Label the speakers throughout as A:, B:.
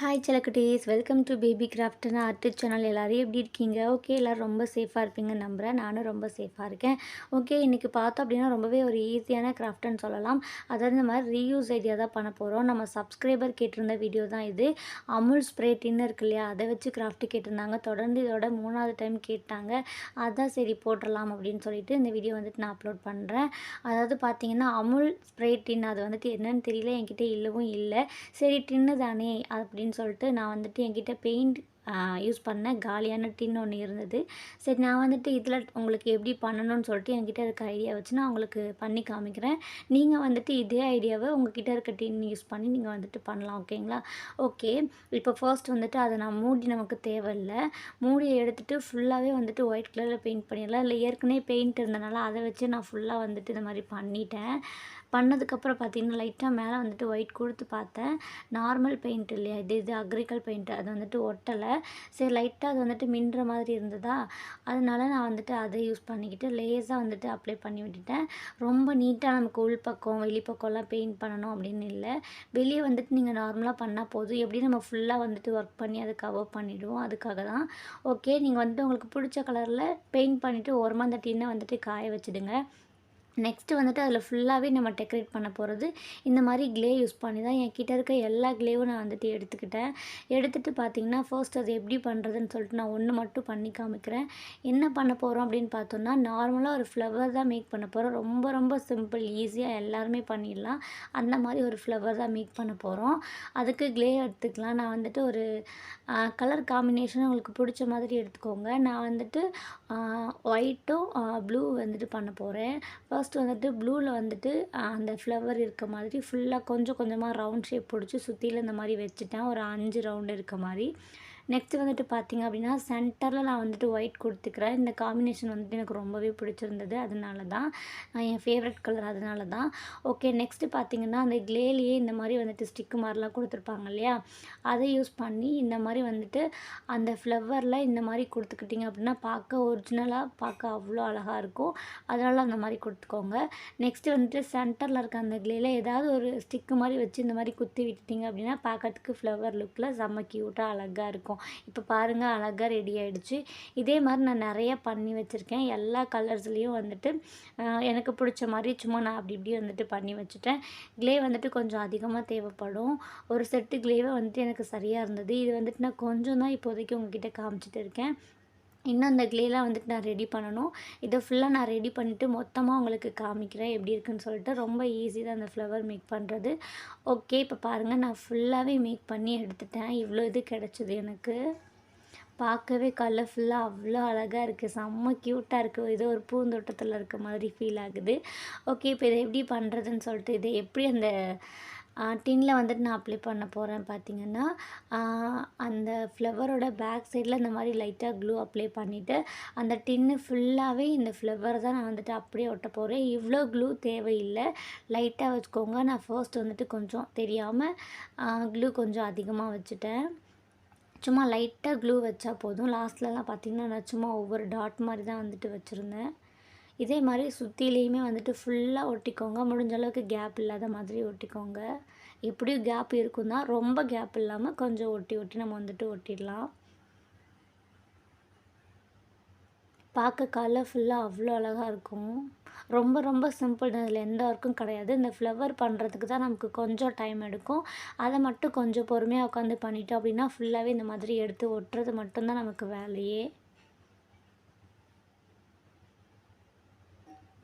A: Hi செலக்குட்டீஸ் welcome to baby கிராஃப்ட்னு art channel எல்லோரும் எப்படி இருக்கீங்க? ஓகே எல்லோரும் ரொம்ப சேஃபாக இருப்பீங்கன்னு நம்புகிறேன் நானும் ரொம்ப சேஃபாக இருக்கேன். ஓகே இன்றைக்கி பார்த்தோம் அப்படின்னா ரொம்பவே ஒரு ஈஸியான கிராஃப்ட்னு சொல்லலாம். அதாவது இந்த மாதிரி ரீயூஸ் ஐடியா தான் பண்ண போகிறோம் நம்ம சப்ஸ்கிரைபர் கேட்டிருந்த வீடியோ தான் இது. அமுல் ஸ்ப்ரே டின்னு இருக்கு இல்லையா? அதை வச்சு கிராஃப்ட் கேட்டிருந்தாங்க. தொடர்ந்து இதோட மூணாவது டைம் கேட்டாங்க. அதான் சரி போட்டுடலாம் அப்படின்னு சொல்லிட்டு இந்த வீடியோ வந்துட்டு நான் அப்லோட் பண்ணுறேன் அதாவது பார்த்தீங்கன்னா அமுல் ஸ்ப்ரே டின் அது வந்துட்டு என்னன்னு தெரியல. என்கிட்ட இல்லவும் இல்லை. சரி டின்னு தானே அப்படின்னு சொல்லிட்டு நான் வந்துட்டு என்கிட்ட பெயிண்ட் யூஸ் பண்ண காலியான டின் ஒன்று இருந்தது. சரி நான் வந்துட்டு இதில் உங்களுக்கு எப்படி பண்ணணும்னு சொல்லிட்டு என்கிட்ட இருக்க ஐடியா வச்சு நான் உங்களுக்கு பண்ணி காமிக்கிறேன். நீங்கள் வந்துட்டு இதே ஐடியாவை உங்ககிட்ட இருக்க டின் யூஸ் பண்ணி நீங்கள் வந்துட்டு பண்ணலாம் ஓகேங்களா ஓகே இப்போ ஃபர்ஸ்ட் வந்துட்டு அதை நான் மூடி நமக்கு தேவையில்லை. மூடியை எடுத்துகிட்டு ஃபுல்லாகவே வந்துட்டு ஒயிட் கலரில் பெயிண்ட் பண்ணிடலாம். இல்லை ஏற்கனவே பெயிண்ட் இருந்தனால அதை வச்சு நான் ஃபுல்லாக வந்துட்டு இந்த மாதிரி பண்ணிட்டேன். பண்ணதுக்கப்புறம் பார்த்தீங்கன்னா லைட்டாக மேலே வந்துட்டு ஒயிட் கொடுத்து பார்த்தேன். நார்மல் பெயிண்ட் இல்லையா? இது இது அக்ரிகல் பெயிண்ட். அது வந்துட்டு ஒட்டலை. சரி லைட்டாக அது வந்துட்டு மின்ற மாதிரி இருந்ததா? அதனால நான் வந்துட்டு அதை யூஸ் பண்ணிக்கிட்டு லேஸாக வந்துட்டு அப்ளை பண்ணி விட்டுட்டேன். ரொம்ப நீட்டாக நமக்கு உள்பக்கம் வெளிப்பக்கம்லாம் பெயிண்ட் பண்ணணும் அப்படின்னு இல்லை. வெளியே வந்துட்டு நீங்கள் நார்மலாக பண்ணால் போதும். எப்படி நம்ம ஃபுல்லாக வந்துட்டு ஒர்க் பண்ணி அதை கவர் பண்ணிவிடுவோம் அதுக்காக தான். ஓகே நீங்கள் வந்துட்டு உங்களுக்கு பிடிச்ச கலரில் பெயிண்ட் பண்ணிவிட்டு ஓரமாக அந்த டின்னை வந்துட்டு காய வச்சுடுங்க. நெக்ஸ்ட்டு வந்துட்டு அதில் ஃபுல்லாகவே நம்ம டெக்கரேட் பண்ண போகிறது இந்த மாதிரி க்ளே யூஸ் பண்ணி தான் என் கிட்டே இருக்க எல்லா க்ளேவும் நான் வந்துட்டு எடுத்துக்கிட்டேன். எடுத்துகிட்டு பார்த்தீங்கன்னா ஃபர்ஸ்ட் அது எப்படி பண்ணுறதுன்னு சொல்லிட்டு நான் ஒன்று மட்டும் பண்ணி காமிக்கிறேன். என்ன பண்ண போகிறோம் அப்படின்னு பார்த்தோன்னா நார்மலாக ஒரு ஃப்ளவர் தான் மேக் பண்ண போகிறோம் ரொம்ப ரொம்ப சிம்பிள் ஈஸியாக எல்லாருமே பண்ணிடலாம். அந்த மாதிரி ஒரு ஃப்ளவர் தான் மேக் பண்ண போகிறோம் அதுக்கு க்ளே எடுத்துக்கலாம். நான் வந்துட்டு ஒரு கலர் காம்பினேஷன் உங்களுக்கு பிடிச்ச மாதிரி எடுத்துக்கோங்க. நான் வந்துட்டு ஒயிட்டும் ப்ளூ வந்துட்டு பண்ண போகிறேன் ஃபர்ஸ்ட் வந்துட்டு ப்ளூவில் வந்துட்டு அந்த ஃப்ளவர் இருக்க மாதிரி ஃபுல்லாக கொஞ்சம் கொஞ்சமாக ரவுண்ட் ஷேப் பிடிச்சி சுற்றில இந்த மாதிரி வச்சுட்டேன். ஒரு அஞ்சு ரவுண்டு இருக்க மாதிரி. நெக்ஸ்ட்டு வந்துட்டு பார்த்திங்க அப்படின்னா சென்டரில் நான் வந்துட்டு ஒயிட் கொடுத்துக்கிறேன். இந்த காம்பினேஷன் வந்துட்டு எனக்கு ரொம்பவே பிடிச்சிருந்தது. அதனால தான் என் ஃபேவரட் கலர் அதனால தான் ஓகே நெக்ஸ்ட்டு பார்த்திங்கன்னா அந்த க்ளேலேயே இந்த மாதிரி வந்துட்டு ஸ்டிக்கு மாதிரிலாம் கொடுத்துருப்பாங்க இல்லையா? அதை யூஸ் பண்ணி இந்த மாதிரி வந்துட்டு அந்த ஃப்ளவரில் இந்த மாதிரி கொடுத்துக்கிட்டிங்க அப்படின்னா பார்க்க ஒரிஜினலாக பார்க்க அவ்வளோ அழகாக இருக்கும். அதனால் அந்த மாதிரி கொடுத்துக்கோங்க. நெக்ஸ்ட்டு வந்துட்டு சென்டரில் இருக்க அந்த க்ளேயில் ஏதாவது ஒரு ஸ்டிக்கு மாதிரி வச்சு இந்த மாதிரி குத்தி விட்டுட்டிங்க அப்படின்னா பார்க்கறதுக்கு ஃப்ளவர் லுக்கில் செம்ம க்யூட்டாக அழகாக இருக்கும். இப்போ பாருங்கள் அழகாக ரெடி ஆகிடுச்சு இதே மாதிரி நான் நிறைய பண்ணி வச்சுருக்கேன். எல்லா கலர்ஸ்லேயும் வந்துட்டு எனக்கு பிடிச்ச மாதிரி சும்மா நான் அப்படி இப்படி வந்துட்டு பண்ணி வச்சுட்டேன். க்ளே வந்துட்டு கொஞ்சம் அதிகமாக தேவைப்படும். ஒரு செட்டு க்ளேவை வந்துட்டு எனக்கு சரியாக இருந்தது. இது வந்துட்டு நான் கொஞ்சம் தான் இப்போதைக்கு உங்ககிட்ட காமிச்சிட்டு இருக்கேன். இன்னும் அந்த க்ளேலாம் வந்துட்டு நான் ரெடி பண்ணணும். இதை ஃபுல்லாக நான் ரெடி பண்ணிவிட்டு மொத்தமாக உங்களுக்கு காமிக்கிறேன் எப்படி இருக்குன்னு சொல்லிட்டு ரொம்ப ஈஸி தான் அந்த ஃப்ளவர் மேக் பண்ணுறது ஓகே இப்போ பாருங்கள் நான் ஃபுல்லாகவே மேக் பண்ணி எடுத்துட்டேன். இவ்வளோ இது கிடச்சிது எனக்கு. பார்க்கவே கலர்ஃபுல்லாக அவ்வளோ அழகாக இருக்குது செம்ம க்யூட்டாக இருக்குது ஏதோ ஒரு பூந்தோட்டத்தில் இருக்க மாதிரி ஃபீல் ஆகுது. ஓகே இப்போ இதை எப்படி பண்ணுறதுன்னு சொல்லிட்டு இதை எப்படி அந்த டின்னில் வந்துட்டு நான் அப்ளை பண்ண போகிறேன் பார்த்தீங்கன்னா அந்த ஃப்ளவரோட பேக் சைடில் இந்த மாதிரி லைட்டாக க்ளூ அப்ளை பண்ணிவிட்டு அந்த டின்னு ஃபுல்லாகவே இந்த ஃப்ளவர் தான் நான் வந்துட்டு அப்படியே ஒட்ட போகிறேன் இவ்வளோ க்ளூ தேவையில்லை. லைட்டாக வச்சுக்கோங்க. நான் ஃபர்ஸ்ட் வந்துட்டு கொஞ்சம் தெரியாமல் க்ளூ கொஞ்சம் அதிகமாக வச்சுட்டேன். சும்மா லைட்டாக க்ளூ வச்சா போதும். லாஸ்ட்லலாம் பார்த்திங்கன்னா நான் சும்மா ஒவ்வொரு டாட் மாதிரி தான் வந்துட்டு வச்சுருந்தேன். இதே மாதிரி சுற்றிலையுமே வந்துட்டு ஃபுல்லாக ஒட்டிக்கோங்க. முடிஞ்ச அளவுக்கு கேப் இல்லாத மாதிரி ஒட்டிக்கோங்க. எப்படியும் கேப் இருக்குன்னா ரொம்ப கேப் இல்லாமல் கொஞ்சம் ஒட்டி ஒட்டி நம்ம வந்துட்டு ஒட்டிடலாம். பார்க்க கலர்ஃபுல்லாக அவ்வளோ அழகாக இருக்கும். ரொம்ப ரொம்ப சிம்பிள் தான். இதில் எந்த ஒர்க்கும் கிடையாது. இந்த ஃப்ளவர் பண்ணுறதுக்கு தான் நமக்கு கொஞ்சம் டைம் எடுக்கும். அதை மட்டும் கொஞ்சம் பொறுமையாக உட்காந்து பண்ணிட்டோம் அப்படின்னா ஃபுல்லாகவே இந்த மாதிரி எடுத்து ஒட்டுறது மட்டும்தான் நமக்கு வேலையே.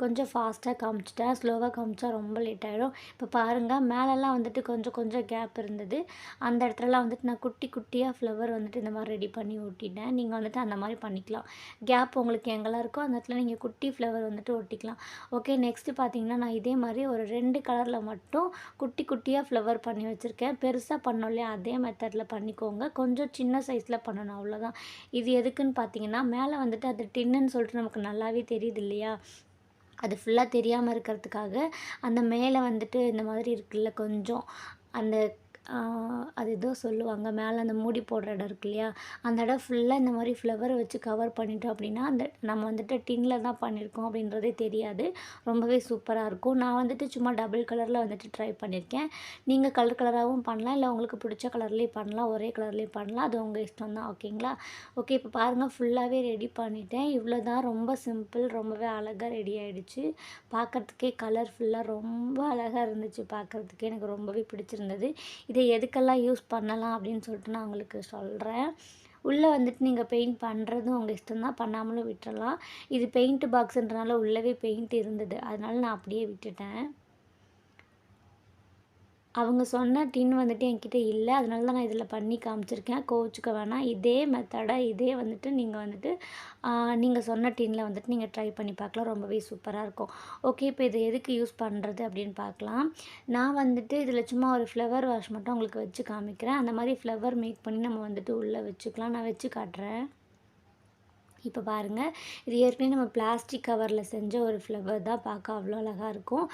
A: கொஞ்சம் ஃபாஸ்ட்டாக காமிச்சிட்டேன் ஸ்லோவாக காமிச்சா ரொம்ப லேட் ஆகிடும் இப்போ பாருங்கள் மேலெல்லாம் வந்துட்டு கொஞ்சம் கொஞ்சம் கேப் இருந்தது. அந்த இடத்துலலாம் வந்துட்டு நான் குட்டி குட்டியாக ஃப்ளவர் வந்துட்டு இந்த மாதிரி ரெடி பண்ணி ஒட்டிட்டேன் நீங்கள் வந்துட்டு அந்த மாதிரி பண்ணிக்கலாம். கேப் உங்களுக்கு எங்கெல்லாம் இருக்கோ அந்த இடத்துல நீங்கள் குட்டி ஃப்ளவர் வந்துட்டு ஒட்டிக்கலாம் ஓகே நெக்ஸ்ட்டு பார்த்தீங்கன்னா நான் இதே மாதிரி ஒரு ரெண்டு கலரில் மட்டும் குட்டி குட்டியாக ஃப்ளவர் பண்ணி வச்சுருக்கேன். பெருசாக பண்ணோம் இல்லையா அதே மெத்தடில் பண்ணிக்கோங்க. கொஞ்சம் சின்ன சைஸில் பண்ணணும் அவ்வளோதான் இது எதுக்குன்னு பார்த்தீங்கன்னா மேலே வந்துட்டு அது டின்னுன்னு சொல்லிட்டு நமக்கு நல்லாவே தெரியுது இல்லையா? அது ஃபுல்லாக தெரியாமல் இருக்கிறதுக்காக அந்த மேலே வந்துட்டு இந்த மாதிரி இருக்குல்ல கொஞ்சம் அந்த அது ஏதோ சொல்லுவாங்க. மேலே அந்த மூடி போடுற இடம் இருக்கு இல்லையா? அந்த இடம் ஃபுல்லாக இந்த மாதிரி ஃப்ளவரை வச்சு கவர் பண்ணிட்டோம் அப்படின்னா அந்த நம்ம வந்துட்டு டின்னில் தான் பண்ணியிருக்கோம் அப்படின்றதே தெரியாது. ரொம்பவே சூப்பராக இருக்கும். நான் வந்துட்டு சும்மா டபுள் கலரில் வந்துட்டு ட்ரை பண்ணியிருக்கேன் நீங்கள் கலர் கலராகவும் பண்ணலாம். இல்லை உங்களுக்கு பிடிச்ச கலர்லேயும் பண்ணலாம். ஒரே கலர்லேயும் பண்ணலாம். அது உங்கள் இஷ்டம் தான். ஓகேங்களா ஓகே இப்போ பாருங்கள் ஃபுல்லாகவே ரெடி பண்ணிட்டேன். இவ்வளோ தான். ரொம்ப சிம்பிள் ரொம்பவே அழகாக ரெடி ஆகிடுச்சு பார்க்குறதுக்கே கலர்ஃபுல்லாக ரொம்ப அழகாக இருந்துச்சு. பார்க்குறதுக்கே எனக்கு ரொம்பவே பிடிச்சிருந்தது. இது எதுக்கெல்லாம் யூஸ் பண்ணலாம் அப்படின்னு சொல்லிட்டு நான் உங்களுக்கு சொல்கிறேன் உள்ளே வந்துட்டு நீங்கள் பெயிண்ட் பண்ணுறதும் உங்கள் இஷ்டம் தான் பண்ணாமலும் விட்டுறலாம். இது பெயிண்ட் பாக்ஸுன்றனால உள்ளவே பெயிண்ட் இருந்தது. அதனால நான் அப்படியே விட்டுட்டேன். அவங்க சொன்ன டின் வந்துட்டு என்கிட்ட இல்லை. அதனால தான் நான் இதில் பண்ணி காமிச்சிருக்கேன். கோவிச்சுக்க வேணாம். இதே மெத்தடாக இதே வந்துட்டு நீங்கள் வந்துட்டு நீங்கள் சொன்ன டின்னில் வந்துட்டு நீங்கள் ட்ரை பண்ணி பார்க்கலாம். ரொம்பவே சூப்பராக இருக்கும். ஓகே இப்போ இதை எதுக்கு யூஸ் பண்ணுறது அப்படின்னு பார்க்கலாம். நான் வந்துட்டு இதில் சும்மா ஒரு ஃப்ளவர் வாஷ் மட்டும் உங்களுக்கு வச்சு காமிக்கிறேன். அந்த மாதிரி ஃப்ளவர் மேக் பண்ணி நம்ம வந்துட்டு உள்ளே வச்சுக்கலாம். நான் வச்சு காட்டுறேன். இப்போ பாருங்கள் இது ஏற்கனவே நம்ம பிளாஸ்டிக் கவரில் செஞ்ச ஒரு ஃப்ளவர் தான் பார்க்க அவ்வளோ அழகாக இருக்கும்.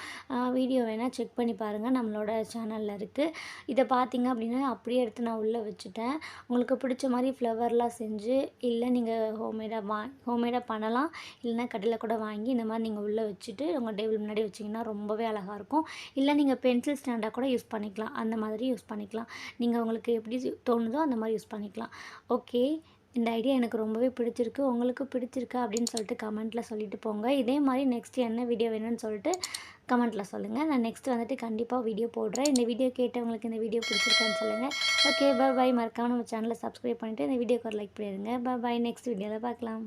A: வீடியோ வேணால் செக் பண்ணி பாருங்கள் நம்மளோட சேனலில் இருக்குது இதை பார்த்தீங்க அப்படின்னா அப்படியே எடுத்து நான் உள்ளே வச்சுட்டேன். உங்களுக்கு பிடிச்ச மாதிரி ஃப்ளவர்லாம் செஞ்சு இல்லை நீங்கள் ஹோம்மேடாக வா ஹோம்மேடாக பண்ணலாம் இல்லைன்னா கடையில் கூட வாங்கி இந்த மாதிரி நீங்கள் உள்ளே வச்சுட்டு உங்கள் டேபிள் முன்னாடி வச்சிங்கன்னா ரொம்பவே அழகாக இருக்கும். இல்லை நீங்கள் பென்சில் ஸ்டாண்டாக கூட யூஸ் பண்ணிக்கலாம் அந்த மாதிரி யூஸ் பண்ணிக்கலாம். நீங்கள் உங்களுக்கு எப்படி தோணுதோ அந்த மாதிரி யூஸ் பண்ணிக்கலாம். ஓகே இந்த ஐடியா எனக்கு ரொம்பவே பிடிச்சிருக்கு. உங்களுக்கு பிடிச்சிருக்கா அப்படின்னு சொல்லிட்டு கமெண்ட்டில் சொல்லிட்டு போங்க. இதே மாதிரி நெக்ஸ்ட் என்ன வீடியோ வேணும்னு சொல்லிட்டு கமெண்ட்டில் சொல்லுங்கள் நான் நெக்ஸ்ட் வந்துட்டு கண்டிப்பாக வீடியோ போடுறேன். இந்த வீடியோ கேட்டவங்களுக்கு இந்த வீடியோ பிடிச்சிருக்கான்னு சொல்லுங்கள் ஓகே பை பாய் மறக்காம நம்ம சேனலை சப்ஸ்கிரைப் பண்ணிவிட்டு இந்த வீடியோக்கு ஒரு லைக் பண்ணிடுங்க. பை பாய் நெக்ஸ்ட் வீடியோவில் பார்க்கலாம்.